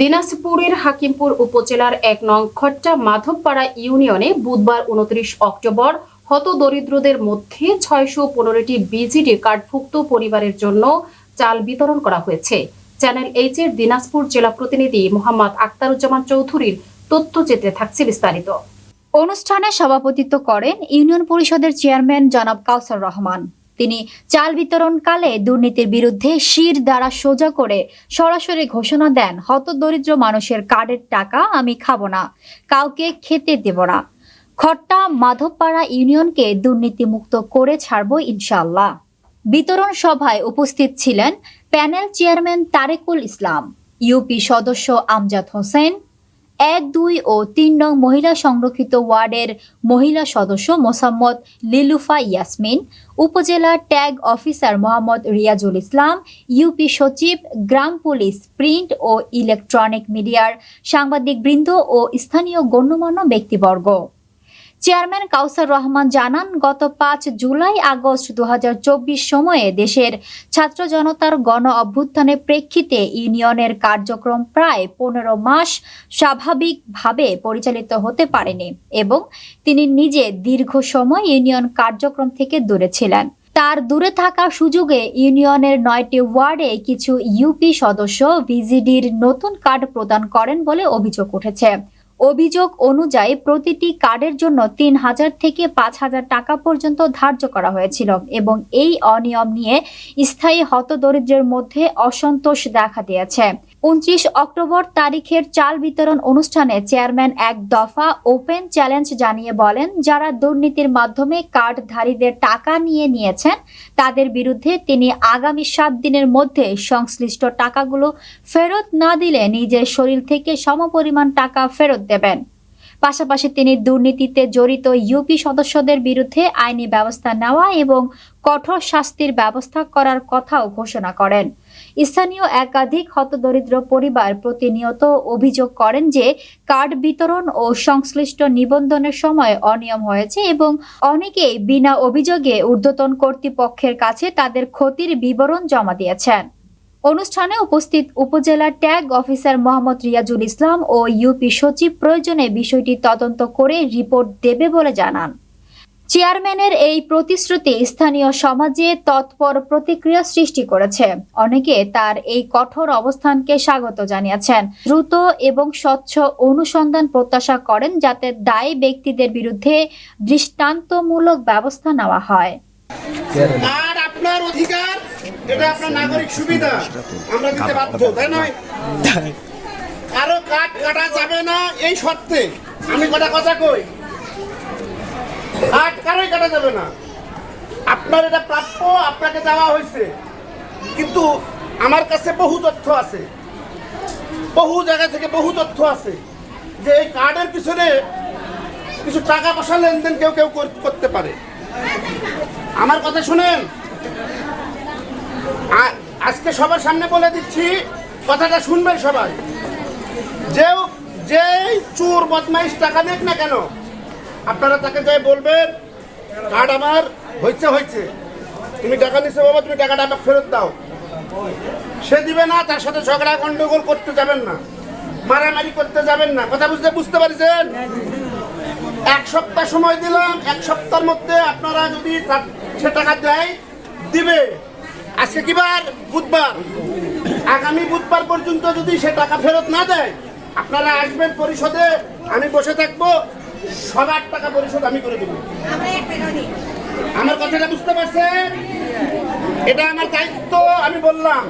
দিনাজপুরের হাকিমপুর উপজেলার এক নং খট্টা মাধবপাড়া ইউনিয়নে বুধবার উনত্রিশ অক্টোবর হতদরিদ্রদের মধ্যে ছয়শো পনেরোটি বিজিডি কার্ডভুক্ত পরিবারের জন্য চাল বিতরণ করা হয়েছে। চ্যানেল এইচ এর দিনাজপুর জেলা প্রতিনিধি মোহাম্মদ আক্তারুজ্জামান চৌধুরীর তথ্য তথ্যচিত্রে থাকছে বিস্তারিত। অনুষ্ঠানে সভাপতিত্ব করেন ইউনিয়ন পরিষদের চেয়ারম্যান জনাব কাউসার রহমান। তিনি চাল বিতরণকালে দুর্নীতির বিরুদ্ধে শির দ্বারা সোজা করে সরাসরি ঘোষণা দেন হতদরিদ্র মানুষের কার্ডের টাকা আমি খাব না, কাউকে খেতে দেব না। খট্টা মাধবপাড়া ইউনিয়নকে দুর্নীতিমুক্ত করে ছাড়ব ইনশাল্লাহ বিতরণ সভায় উপস্থিত ছিলেন panel chairman Tarekul Islam, UP সদস্য আমজাদ হোসেন এক, দুই ও তিন নং মহিলা সংরক্ষিত ওয়ার্ডের মহিলা সদস্য Mosammat Lilufa Yasmin, upazila tag officer Mohammad Riazul Islam, UP সচিব, গ্রাম পুলিশ, প্রিন্ট ও ইলেকট্রনিক মিডিয়ার সাংবাদিক বৃন্দ ও স্থানীয় গণ্যমান্য ব্যক্তিবর্গ। চেয়ারম্যান কাউসার রহমান জানান, গত পাঁচ জুলাই আগস্ট দুহাজার চব্বিশ সময়ে দেশের ছাত্র জনতার গণ অভ্যুত্থানের প্রেক্ষিতে ইউনিয়নের কার্যক্রম প্রায় পনেরো মাস স্বাভাবিকভাবে পরিচালিত হতে পারেনি এবং তিনি নিজে দীর্ঘ সময় ইউনিয়ন কার্যক্রম থেকে দূরে ছিলেন। তার দূরে থাকার সুযোগে ইউনিয়নের নয়টি ওয়ার্ডে কিছু ইউপি সদস্য ভিজিডির নতুন কার্ড প্রদান করেন বলে অভিযোগ উঠেছে। অভিযোগ অনুযায়ী প্রতিটি কার্ডের জন্য তিন হাজার থেকে পাঁচ হাজার টাকা পর্যন্ত ধার্য করা হয়েছিল এবং এই অনিয়ম নিয়ে স্থায়ী হতদরিদ্রের মধ্যে অসন্তোষ দেখা দিয়েছে। উনত্রিশ অক্টোবর তারিখের চাল বিতরণ অনুষ্ঠানে চেয়ারম্যান এক দফা ওপেন চ্যালেঞ্জ জানিয়ে বলেন, যারা দুর্নীতির মাধ্যমে কার্ডধারীদের টাকা নিয়ে নিয়েছেন, তাদের বিরুদ্ধে তিনি আগামী সাত দিনের মধ্যে সংশ্লিষ্ট টাকাগুলো ফেরত না দিলে নিজের শরীর থেকে সমপরিমাণ টাকা ফেরত দেবেন। পাশাপাশি তিনি দুর্নীতিতে জড়িত ইউপি সদস্যদের বিরুদ্ধে আইনি ব্যবস্থা নেওয়া এবং কঠোর শাস্তির ব্যবস্থা করার কথাও ঘোষণা করেন। স্থানীয় একাধিক হতদরিদ্র পরিবার প্রতিনিয়ত অভিযোগ করেন যে কার্ড বিতরণ ও সংশ্লিষ্ট নিবন্ধনের সময় অনিয়ম হয়েছে এবং অনেকেই বিনা অভিযোগে ঊর্ধ্বতন কর্তৃপক্ষের কাছে তাদের ক্ষতির বিবরণ জমা দিয়েছেন। অনুষ্ঠানে উপস্থিত উপজেলা ট্যাগ অফিসার মোহাম্মদ রিয়াজুল ইসলাম ও ইউপি সচিব প্রয়োজনে বিষয়টি তদন্ত করে রিপোর্ট দেবে বলে জানান। চেয়ারম্যানের এই প্রতিশ্রুতি স্থানীয় সমাজে তৎপর প্রতিক্রিয়া সৃষ্টি করেছে। অনেকে তার এই কঠোর অবস্থানকে স্বাগত জানিয়েছেন। দ্রুত এবং স্বচ্ছ অনুসন্ধান প্রত্যাশা করেন যাতে দায়ী ব্যক্তিদের বিরুদ্ধে দৃষ্টান্তমূলক ব্যবস্থা নেওয়া হয়। আর আপনার অধিকার এটা আপনার নাগরিক সুবিধা। আমরা দিতে বাধ্য তাই নয়? কারও কাঠ কাটা যাবে না এই শর্তে। আমি কটা কথা কই? কাঠ কারোই কাটা যাবে না। আপনার এটা প্রাপ্য, আপনাকে দেওয়া হয়েছে। কিন্তু আমার কাছে বহু তথ্য আছে। বহু জায়গা থেকে বহু তথ্য আছে যে এই কার্ডের পিছনে কিছু টাকা পয়সা লেনদেন কেউ কেউ করতে পারে। আমার কথা শুনেন। আজকে সবার সামনে বলে দিচ্ছি, কথাটা শুনবেন সবাই। যে যে চোর বদমাইশ টাকা দেখ না কেন আপনারা তাকে যাই বলবেন কার্ড আমার, হয়েছে হয়েছে। তুমি টাকা নিছো বাবা, তুমি টাকাটা আমাকে ফেরত দাও। সে দিবে না, তার সাথে ঝগড়া, গন্ডগোল করতে যাবেন না। মারামারি করতে যাবেন না। কথা বুঝতে বুঝতে পারছেন? এক সপ্তাহ সময় দিলাম, এক সপ্তাহের মধ্যে আপনারা যদি সে টাকা দেয়, দিবে। আজকে কি বার? বুধবার। আগামী বুধবার পর্যন্ত যদি সে টাকা ফেরত না দেয়, আপনারা আসবেন পরিষদে, আমি বসে থাকব। সবার টাকা পরিশোধ আমি করে দেবো। আমার কথাটা বুঝতে পারছেন? এটা আমার দায়িত্ব আমি বললাম।